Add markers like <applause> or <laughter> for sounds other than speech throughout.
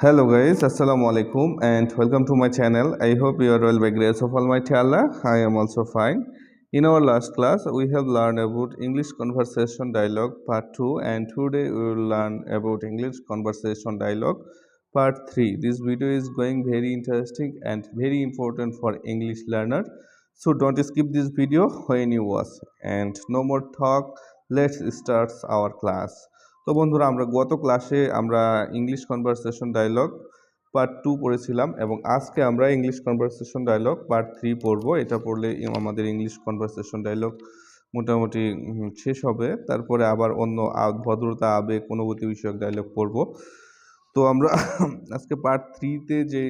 Hello guys, Assalamu alaikum and welcome to my channel. I hope you are well by grace of Almighty Allah. I am also fine. In our last class, we have learned about English conversation dialogue part 2 and today we will learn about English conversation dialogue part 3. This video is going very interesting and very important for English learner. So don't skip this video when you watch and no more talk. Let's start our class. তো বন্ধুরা, আমরা গত ক্লাসে আমরা English conversation dialogue part two পড়েছিলাম এবং আজকে আমরা English conversation dialogue part three পড়ব। এটা পড়লে আমাদের ইংলিশ কনভারসেশন ডায়লগ মোটামুটি শেষ হবে। তারপরে আবার অন্য ভদ্রতা, আবেগ, অনুভূতি বিষয়ক ডায়লগ পড়ব। তো আমরা <coughs> আজকে পার্ট থ্রিতে যে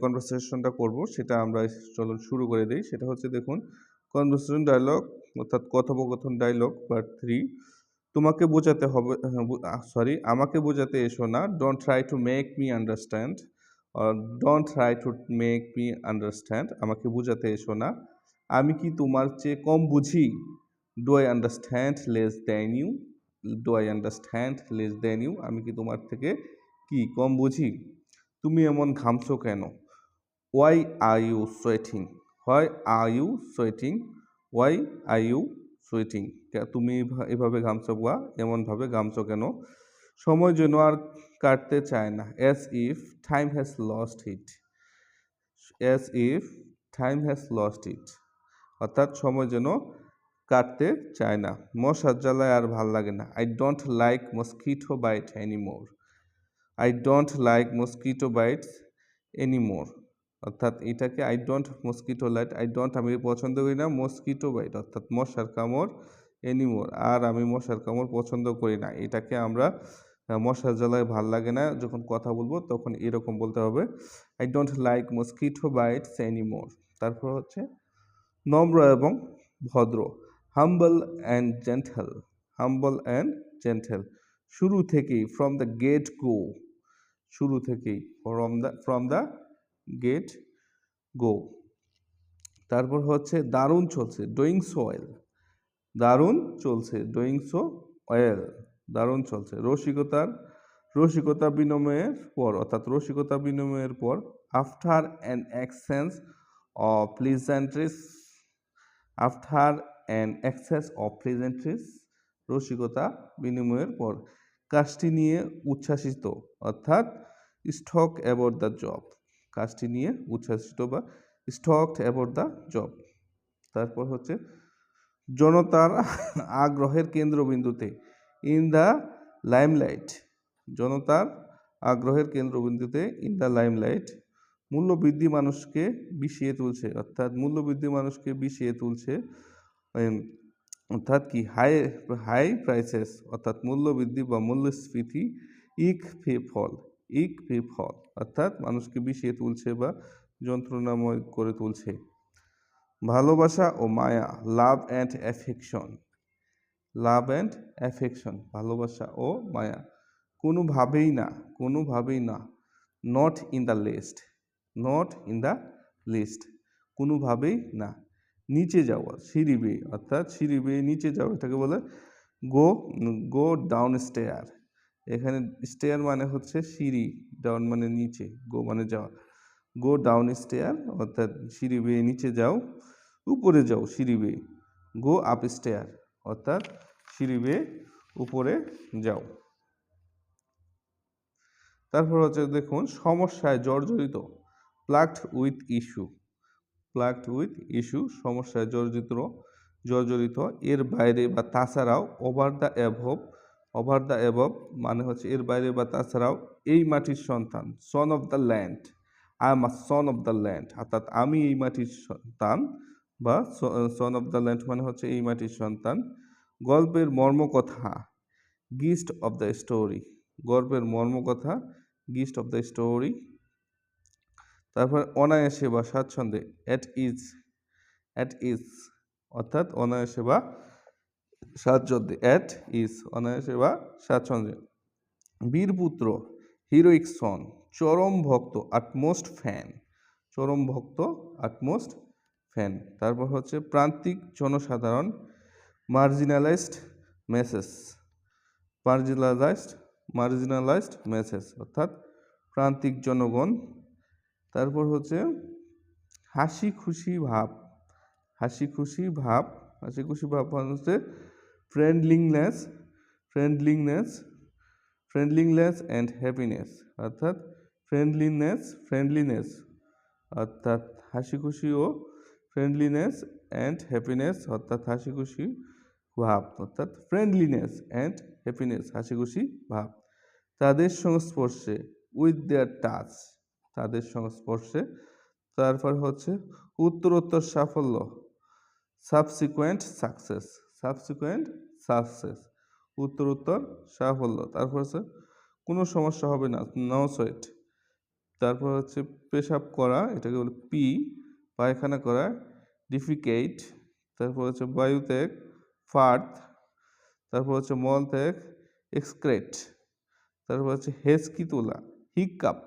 কনভারসেশনটা করব, সেটা আমরা চলো শুরু করে দিই। সেটা হচ্ছে দেখুন কনভারসেশন ডায়লগ অর্থাৎ কথোপকথন ডায়লগ পার্ট থ্রি তোমাকে বোঝাতে হবে সরি আমাকে বোঝাতে এসো না। Don't try to make me understand don't try to make me understand আমাকে বোঝাতে এসো না। আমি কি তোমার চেয়ে কম বুঝি? Do I understand less than you do I understand less than you আমি কি তোমার থেকে কি কম বুঝি? তুমি এমন ঘামছো কেন? Why are you sweating why are you sweating why are you sweating তুমি এভা- এভাবে ঘামছো বা এমনভাবে ঘামছো কেন? সময় যেন আর কাটতে চায় না। As if time has lost it as if time has lost it অর্থাৎ সময় যেন কাটতে চায় না। মশার জ্বালায় আর ভালো লাগে না। I don't like mosquito bite anymore I don't like mosquito bites anymore অর্থাৎ এটাকে I don't mosquito light I don't আমি পছন্দ করি না মস্কিটো বাইট অর্থাৎ মশার কামড় এনিমোর আর আমি মশার কামড় পছন্দ করি না। এটাকে আমরা মশার জ্বালায় ভালো লাগে না, যখন কথা বলব তখন এরকম বলতে হবে। I don't like mosquito bites anymore তারপর হচ্ছে নম্র এবং ভদ্র humble and gentle humble and gentle শুরু থেকেই ফ্রম দ্য গেট গো শুরু থেকেই from the from the get go তারপর হচ্ছে দারুণ চলছে ডোয়িং সো ওয়েল দারুণ চলছে ডোয়িং সো ওয়েল দারুণ চলছে, রসিকতার, রসিকতা বিনিময়ের পর, অর্থাৎ রসিকতা বিনিময়ের পর after an exchange of pleasantries after an excess of pleasantries রসিকতা বিনিময়ের পর, কাজটি নিয়ে উচ্ছ্বাসিত, অর্থাৎ স্টক অ্যাবাউট দ্য জব কাজটি নিয়ে উচ্ছ্বাসিত বা স্টকড অ্যাবাউট দ্য জব। তারপর হচ্ছে, জনতার আগ্রহের কেন্দ্রবিন্দুতে ইন দ্য লাইমলাইট জনতার আগ্রহের কেন্দ্রবিন্দুতে ইন দ্য লাইমলাইট মূল্যবৃদ্ধি মানুষকে বিষিয়ে তুলছে, অর্থাৎ মূল্যবৃদ্ধি মানুষকে বিষিয়ে তুলছে অর্থাৎ কি হাই হাই প্রাইসেস অর্থাৎ মূল্যবৃদ্ধি বা মূল্যস্ফীতি, ইক ফল। ইক ফে ফল অর্থাৎ মানুষকে বিষিয়ে তুলছে বা যন্ত্রণাময় করে তুলছে। ভালোবাসা ও মায়া love and affection love and affection ভালোবাসা ও মায়া। কোনোভাবেই না কোনোভাবেই না not in the list not in the list কোনোভাবেই না, নিচে যাওয়া, সিঁড়ি বেয়ে, অর্থাৎ সিঁড়ি বেয়ে নিচে যাওয়া, এটাকে বলে গো গো ডাউন স্টেয়ার এখানে স্টেয়ার মানে হচ্ছে সিঁড়ি ডাউন মানে নিচে গো মানে যাওয়া। গো ডাউন স্টেয়ার অর্থাৎ সিঁড়ি বেয়ে নিচে যাও, উপরে যাও সিঁড়ি বেয়ে। গো আপ স্টেয়ার অর্থাৎ সিঁড়ি বেয়ে উপরে যাও। তারপর হচ্ছে দেখুন, সমস্যায় জর্জরিত plugged with issue plugged with issue সমস্যায় জর্জরিত জর্জরিত। এর বাইরে বা তাছাড়াও over the above over the above মানে হচ্ছে এর বাইরে বা তাছাড়াও এই মাটির সন্তান son of the land I am a son of the land অর্থাৎ আমি এই মাটির সন্তান বা সন অফ দ্য ল্যান্ড মানে হচ্ছে এই মাটির সন্তান। গল্পের মর্মকথা গিস্ট অফ দ্য স্টোরি গল্পের মর্মকথা গিস্ট অফ দ্য স্টোরি তারপর অনায়াসে বা স্বাচ্ছন্দ্যে অ্যাট ইজ অ্যাট ইজ অর্থাৎ অনায়াসে বা স্বাচ্ছন্দ্যে অ্যাট ইজ অনায়াসে বা স্বাচ্ছন্দ্যে বীরপুত্র হিরোইক সন চরম ভক্ত আটমোস্ট ফ্যান চরম ভক্ত আটমোস্ট ফ্যান তারপর হচ্ছে প্রান্তিক জনসাধারণ marginalised message marginalised marginalised message অর্থাৎ প্রান্তিক জনগণ। তারপর হচ্ছে হাসি খুশি ভাব হাসি খুশি ভাব হাসি খুশি ভাব মানে হচ্ছে friendliness friendliness friendliness and happiness অর্থাৎ ফ্রেন্ডলিনেস ফ্রেন্ডলিনেস অর্থাৎ হাসি খুশি ও ফ্রেন্ডলিনেস অ্যান্ড হ্যাপিনেস অর্থাৎ হাসি খুশি ভাব। অর্থাৎ ফ্রেন্ডলিনেস অ্যান্ড হ্যাপিনেস হাসি খুশি ভাব। তাদের সংস্পর্শে উইথ দেয়ার টাচ তাদের সংস্পর্শে। তারপর হচ্ছে, উত্তরোত্তর সাফল্য সাবসিকুয়েন্ট সাকসেস সাবসিকুয়েন্ট সাকসেস উত্তর উত্তর সাফল্য। তারপর হচ্ছে, কোনো সমস্যা হবে না নো সোয়েট তারপর হচ্ছে পেশাব করা, এটাকে বলে পি পায়খানা করা ডিফিকেট তারপর হচ্ছে, বায়ু ত্যাগ ফার্থ তারপর হচ্ছে, মল ত্যাগ এক্সক্রেট তারপর হচ্ছে হেসকি তোলা হিকাপ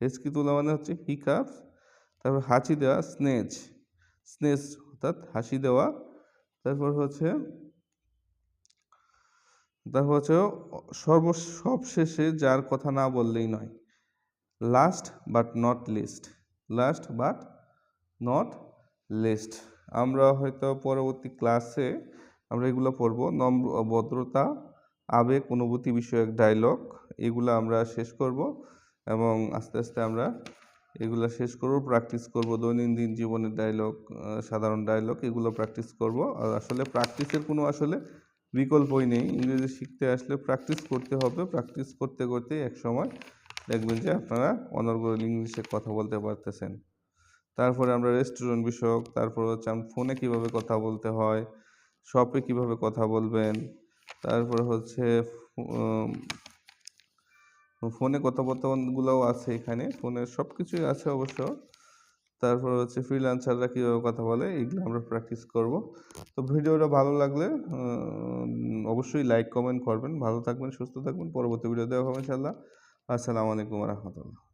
হেসকি তোলা মানে হচ্ছে হিকাপ তারপর হাঁচি দেওয়া স্নেজ স্নেজ অর্থাৎ হাসি দেওয়া তারপর হচ্ছে তারপর হচ্ছে সর্ব, সবশেষে যার কথা না বললেই নয়। Last but not least last but not least আমরা হয়তো পরবর্তী ক্লাসে আমরা এগুলো পড়ব। নম্র, ভদ্রতা, আবেগ, অনুভূতি বিষয়ক ডায়লগ এগুলো আমরা শেষ করব এবং আস্তে আস্তে আমরা এগুলো শেষ করব প্র্যাকটিস করব, দৈনন্দিন জীবনের ডায়লগ সাধারণ ডায়লগ এগুলো প্র্যাকটিস করব। আর আসলে প্র্যাকটিসের কোনো আসলে বিকল্পই নেই। ইংরেজি শিখতে আসলে প্র্যাকটিস করতে হবে। প্র্যাকটিস করতে করতে এক সময় দেখবেন যে আপনারা অনর্গল ইংলিশে কথা বলতে পারতেছেন। তারপরে আমরা রেস্টুরেন্ট বিষয়ক, তারপর হচ্ছে আমি ফোনে কীভাবে কথা বলতে হয় শপে কীভাবে কথা বলবেন, তারপর হচ্ছে ফোনে কথোপকথনগুলোও আছে এখানে। ফোনে সব কিছুই আছে অবশ্য। তারপর হচ্ছে ফ্রিলান্সাররা কীভাবে কথা বলে, এগুলো আমরা প্র্যাকটিস করব। তো ভিডিওটা ভালো লাগলে অবশ্যই লাইক কমেন্ট করবেন। ভালো থাকবেন, সুস্থ থাকবেন। পরবর্তী ভিডিও দেওয়া হবে ইনশাল্লাহ আসসালামু আলাইকুম রহমতুল্লাহ।